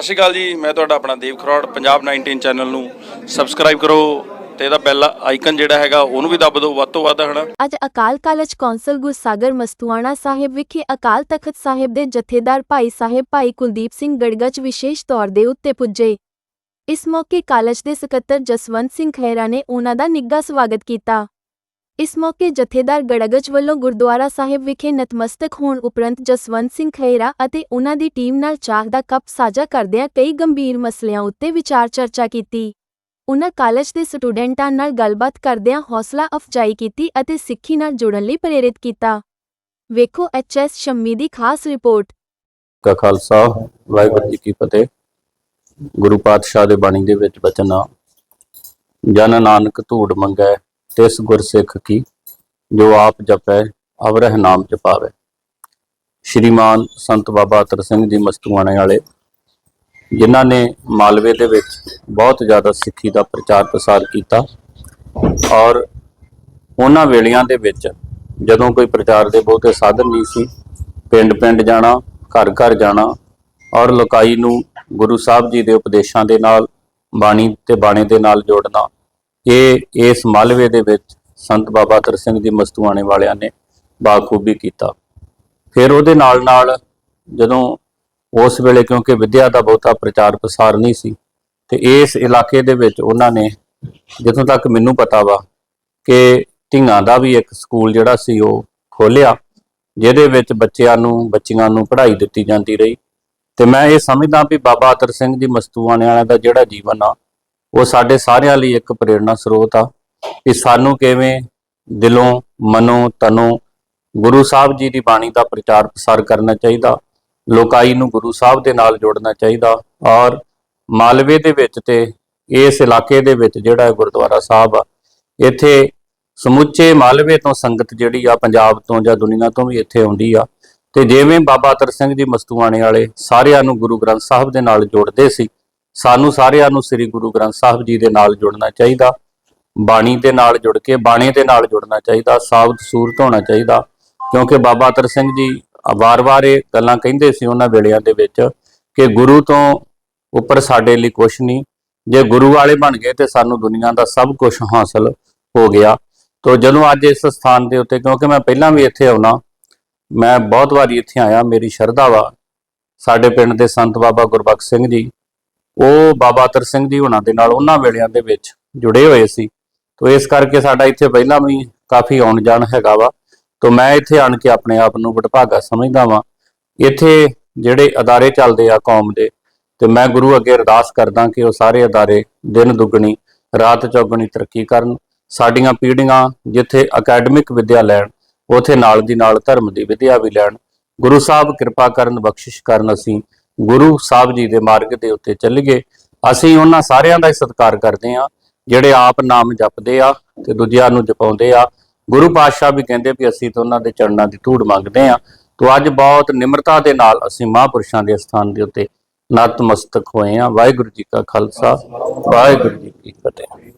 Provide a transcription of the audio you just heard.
ਸਤਿ ਸ਼੍ਰੀ ਅਕਾਲ ਜੀ, ਮੈਂ ਤੁਹਾਡਾ ਆਪਣਾ ਦੇਵ ਖਰੋੜ, ਪੰਜਾਬ 19 ਚੈਨਲ ਨੂੰ ਸਬਸਕ੍ਰਾਈਬ ਕਰੋ ਤੇ ਇਹਦਾ ਬੈਲ ਆਈਕਨ ਜਿਹੜਾ ਹੈਗਾ, ਉਹਨੂੰ ਵੀ ਦੱਬ ਦਿਓ, ਵੱਧ ਤੋਂ ਵੱਧ ਹਨਾ। ਅੱਜ ਅਕਾਲ ਕਾਲਜ ਕੌਂਸਲ ਗੁਰਸਾਗਰ ਮਸਤੂਆਣਾ ਸਾਹਿਬ ਵਿਖੇ ਅਕਾਲ ਤਖਤ ਸਾਹਿਬ ਦੇ ਜਥੇਦਾਰ ਭਾਈ ਸਾਹਿਬ ਭਾਈ ਕੁਲਦੀਪ ਸਿੰਘ ਗੜਗਚ ਵਿਸ਼ੇਸ਼ ਤੌਰ ਦੇ ਉੱਤੇ ਪੁੱਜੇ। ਇਸ ਮੌਕੇ ਕਾਲਜ ਦੇ ਸਕੱਤਰ ਜਸਵੰਤ ਸਿੰਘ ਖਹਿਰਾ ਨੇ ਉਹਨਾਂ ਦਾ ਨਿੱਘਾ ਸਵਾਗਤ ਕੀਤਾ। ਇਸ ਮੌਕੇ ਜਥੇਦਾਰ ਗੜਗਚ ਵੱਲੋਂ ਗੁਰਦੁਆਰਾ ਸਾਹਿਬ ਵਿਖੇ ਨਤਮਸਤਕ ਹੋਣ ਉਪਰੰਤ ਜਸਵੰਤ ਸਿੰਘ ਖਹਿਰਾ ਅਤੇ ਉਹਨਾਂ ਦੀ ਟੀਮ ਨਾਲ ਚਾਹ ਦਾ ਕੱਪ ਸਾਂਝਾ ਕਰਦਿਆਂ ਕਈ ਗੰਭੀਰ ਮਸਲਿਆਂ ਉੱਤੇ ਵਿਚਾਰ ਚਰਚਾ ਕੀਤੀ। ਉਨ੍ਹਾਂ ਕਾਲਜ ਦੇ ਸਟੂਡੈਂਟਾਂ ਨਾਲ ਗੱਲਬਾਤ ਕਰਦਿਆਂ ਹੌਸਲਾ ਅਫਜਾਈ ਕੀਤੀ ਅਤੇ ਸਿੱਖੀ ਨਾਲ ਜੁੜਨ ਲਈ ਪ੍ਰੇਰਿਤ ਕੀਤਾ। ਵੇਖੋ ਐਚਐਸ ਸ਼ੰਮੀ ਦੀ ਖਾਸ ਰਿਪੋਰਟ। ਕਾ ਖਾਲਸਾ, ਵਾਹਿਗੁਰੂ ਜੀ ਕੀ ਫਤਿਹ। ਗੁਰੂ ਪਾਤਸ਼ਾਹ ਦੇ ਬਾਣੀ ਦੇ ਵਿੱਚ ਬਚਨ ਆ, ਜਨ ਨਾਨਕ ਧੂੜ ਮੰਗੈ ਤਿਸ ਗੁਰਸਿੱਖ ਕੀ, ਜੋ ਆਪ ਜਪੈ, ਅਵਰਹ ਨਾਮ ਜਪਾਵੇ। ਸ਼੍ਰੀਮਾਨ ਸੰਤ ਬਾਬਾ ਅਤਰ ਸਿੰਘ ਜੀ ਮਸਤੂਆਣੇ ਵਾਲੇ, ਜਿਨ੍ਹਾਂ ਨੇ ਮਾਲਵੇ ਦੇ ਵਿੱਚ ਬਹੁਤ ਜ਼ਿਆਦਾ ਸਿੱਖੀ ਦਾ ਪ੍ਰਚਾਰ ਪ੍ਰਸਾਰ ਕੀਤਾ, ਔਰ ਉਹਨਾਂ ਵੇਲਿਆਂ ਦੇ ਵਿੱਚ ਜਦੋਂ ਕੋਈ ਪ੍ਰਚਾਰ ਦੇ ਬਹੁਤੇ ਸਾਧਨ ਨਹੀਂ ਸੀ ਪਿੰਡ ਪਿੰਡ ਜਾਣਾ ਘਰ ਘਰ ਜਾਣਾ, ਔਰ ਲੋਕਾਈ ਨੂੰ ਗੁਰੂ ਸਾਹਿਬ ਜੀ ਦੇ ਉਪਦੇਸ਼ਾਂ ਦੇ ਨਾਲ, ਬਾਣੀ ਤੇ ਬਾਣੇ ਦੇ ਨਾਲ ਜੋੜਨਾ ਇਹ, ਇਸ ਮਾਲਵੇ ਦੇ ਵਿੱਚ ਸੰਤ ਬਾਬਾ ਤਰ ਸਿੰਘ ਜੀ ਮਸਤੂਆਣੇ ਵਾਲਿਆਂ ਨੇ ਬਾਖੂਬੀ ਕੀਤਾ। ਫਿਰ ਉਹਦੇ ਨਾਲ ਨਾਲ ਜਦੋਂ ਉਸ ਵੇਲੇ ਕਿਉਂਕਿ ਵਿਦਿਆ ਦਾ ਬਹੁਤਾ ਪ੍ਰਚਾਰ ਪ੍ਰਸਾਰ ਨਹੀਂ ਸੀ, ਤੇ ਇਸ ਇਲਾਕੇ ਦੇ ਵਿੱਚ ਉਹਨਾਂ ਨੇ ਜਿੱਥੋਂ ਤੱਕ ਮੈਨੂੰ ਪਤਾ ਵਾ ਕਿ ਢਿੰਗਾਂ ਦਾ ਵੀ ਇੱਕ ਸਕੂਲ ਜਿਹੜਾ ਸੀ ਉਹ ਖੋਲਿਆ ਜਿਹਦੇ ਵਿੱਚ ਬੱਚਿਆਂ ਨੂੰ, ਬੱਚੀਆਂ ਨੂੰ ਪੜ੍ਹਾਈ ਦਿੱਤੀ ਜਾਂਦੀ ਰਹੀ। ਤੇ ਮੈਂ ਇਹ ਸਮਝਦਾ ਵੀ ਬਾਬਾ ਅਤਰ ਸਿੰਘ ਜੀ ਮਸਤੂਆਣੇ ਵਾਲਿਆਂ ਦਾ ਜਿਹੜਾ ਜੀਵਨ ਆ ਉਹ ਸਾਡੇ ਸਾਰਿਆਂ ਲਈ ਇੱਕ ਪ੍ਰੇਰਣਾ ਸਰੋਤ ਆ ਕਿ ਸਾਨੂੰ ਕਿਵੇਂ ਦਿਲੋਂ, ਮਨੋਂ, ਤਨੋਂ ਗੁਰੂ ਸਾਹਿਬ ਜੀ ਦੀ ਬਾਣੀ ਦਾ ਪ੍ਰਚਾਰ ਪ੍ਰਸਾਰ ਕਰਨਾ ਚਾਹੀਦਾ, ਲੋਕਾਈ ਨੂੰ ਗੁਰੂ ਸਾਹਿਬ ਦੇ ਨਾਲ ਜੋੜਨਾ ਚਾਹੀਦਾ ਔਰ ਮਾਲਵੇ ਦੇ ਵਿੱਚ ਤੇ ਇਸ ਇਲਾਕੇ ਦੇ ਵਿੱਚ ਜਿਹੜਾ ਗੁਰਦੁਆਰਾ ਸਾਹਿਬ ਆ, ਇੱਥੇ ਸਮੁੱਚੇ ਮਾਲਵੇ ਤੋਂ ਸੰਗਤ ਜਿਹੜੀ ਆ ਪੰਜਾਬ ਤੋਂ ਜਾਂ ਦੁਨੀਆ ਤੋਂ ਵੀ ਇੱਥੇ ਆਉਂਦੀ ਆ ਤੇ ਜਿਵੇਂ ਬਾਬਾ ਅਤਰ ਸਿੰਘ ਜੀ ਮਸਤੂਆਣੇ ਵਾਲੇ ਸਾਰਿਆਂ ਨੂੰ ਗੁਰੂ ਗ੍ਰੰਥ ਸਾਹਿਬ ਦੇ ਨਾਲ ਜੋੜਦੇ ਸੀ ਸਾਨੂੰ ਸਾਰਿਆਂ ਨੂੰ ਸ੍ਰੀ ਗੁਰੂ ਗ੍ਰੰਥ ਸਾਹਿਬ ਜੀ ਦੇ ਨਾਲ ਜੁੜਨਾ ਚਾਹੀਦਾ, ਬਾਣੀ ਦੇ ਨਾਲ ਜੁੜ ਕੇ ਬਾਣੀ ਦੇ ਨਾਲ ਜੁੜਨਾ ਚਾਹੀਦਾ, ਸਾਬਤ ਸੂਰਤ ਹੋਣਾ ਚਾਹੀਦਾ। ਕਿਉਂਕਿ ਬਾਬਾ ਅਤਰ ਸਿੰਘ ਜੀ ਵਾਰ-ਵਾਰ ਇਹ ਗੱਲਾਂ ਕਹਿੰਦੇ ਸੀ ਉਹਨਾਂ ਵੇਲਿਆਂ ਦੇ ਵਿੱਚ ਕਿ ਗੁਰੂ ਤੋਂ ਉੱਪਰ ਸਾਡੇ ਲਈ ਕੁਝ ਨਹੀਂ, ਜੇ ਗੁਰੂ ਵਾਲੇ ਬਣ ਗਏ ਤੇ ਸਾਨੂੰ ਦੁਨੀਆ ਦਾ ਸਭ ਕੁਝ ਹਾਸਲ ਹੋ ਗਿਆ। ਤੋ ਜਦੋਂ ਅੱਜ ਇਸ ਸਥਾਨ ਦੇ ਉੱਤੇ, ਕਿਉਂਕਿ ਮੈਂ ਪਹਿਲਾਂ ਵੀ ਇੱਥੇ ਆਉਣਾ, ਮੈਂ ਬਹੁਤ ਵਾਰੀ ਇੱਥੇ ਆਇਆ, ਮੇਰੀ ਸ਼ਰਧਾ ਵਾ। ਸਾਡੇ ਪਿੰਡ ਦੇ ਸੰਤ ਬਾਬਾ ਗੁਰਬਖਸ਼ ਸਿੰਘ ਜੀ ਉਹ ਬਾਬਾ ਅਤਰ ਸਿੰਘ ਜੀ ਉਹਨਾਂ ਦੇ ਨਾਲ ਉਹਨਾਂ ਵੇਲਿਆਂ ਦੇ ਵਿੱਚ ਜੁੜੇ ਹੋਏ ਸੀ। ਤੋ ਇਸ ਕਰਕੇ ਸਾਡਾ ਇੱਥੇ ਪਹਿਲਾਂ ਵੀ ਕਾਫੀ ਆਉਣ ਜਾਣ ਹੈਗਾ ਵਾ। ਤੋ ਮੈਂ ਇੱਥੇ ਆਣ ਕੇ ਆਪਣੇ ਆਪ ਨੂੰ ਵਡਭਾਗਾ ਸਮਝਦਾ ਵਾਂ। ਇੱਥੇ ਜਿਹੜੇ ਅਦਾਰੇ ਚੱਲਦੇ ਆ ਕੌਮ ਦੇ, ਤੇ ਮੈਂ ਗੁਰੂ ਅੱਗੇ ਅਰਦਾਸ ਕਰਦਾ ਕਿ ਉਹ ਸਾਰੇ ਅਦਾਰੇ ਦਿਨ ਦੁੱਗਣੀ, ਰਾਤ ਚੌਗਣੀ ਤਰੱਕੀ ਕਰਨ। ਸਾਡੀਆਂ ਪੀੜ੍ਹੀਆਂ ਜਿੱਥੇ ਅਕੈਡਮਿਕ ਵਿੱਦਿਆ ਲੈਣ, ਉਥੇ ਨਾਲ ਦੀ ਨਾਲ ਧਰਮ ਦੀ ਵਿੱਦਿਆ ਵੀ ਲੈਣ। ਗੁਰੂ ਸਾਹਿਬ ਕਿਰਪਾ ਕਰਨ, ਬਖਸ਼ਿਸ਼ ਕਰਨ ਅਸੀਂ ਗੁਰੂ ਸਾਹਿਬ ਜੀ ਦੇ ਮਾਰਗ ਦੇ ਉੱਤੇ ਚੱਲੀਏ। ਅਸੀਂ ਉਹਨਾਂ ਸਾਰਿਆਂ ਦਾ ਹੀ ਸਤਿਕਾਰ ਕਰਦੇ ਆ ਜਿਹੜੇ ਆਪ ਨਾਮ ਜਪਦੇ ਆ ਤੇ ਦੂਜਿਆਂ ਨੂੰ ਜਪਾਉਂਦੇ ਆ। ਗੁਰੂ ਪਾਤਸ਼ਾਹ ਵੀ ਕਹਿੰਦੇ ਵੀ ਅਸੀਂ ਤਾਂ ਉਹਨਾਂ ਦੇ ਚਰਨਾਂ ਦੀ ਧੂੜ ਮੰਗਦੇ ਆ ਤੋਂ ਅੱਜ ਬਹੁਤ ਨਿਮਰਤਾ ਦੇ ਨਾਲ ਅਸੀਂ ਮਹਾਂਪੁਰਸ਼ਾਂ ਦੇ ਸਥਾਨ ਦੇ ਉੱਤੇ ਨਤਮਸਤਕ ਹੋਏ ਆ ਵਾਹਿਗੁਰੂ ਜੀ ਕਾ ਖਾਲਸਾ, ਵਾਹਿਗੁਰੂ ਜੀ ਕੀ ਫਤਿਹ।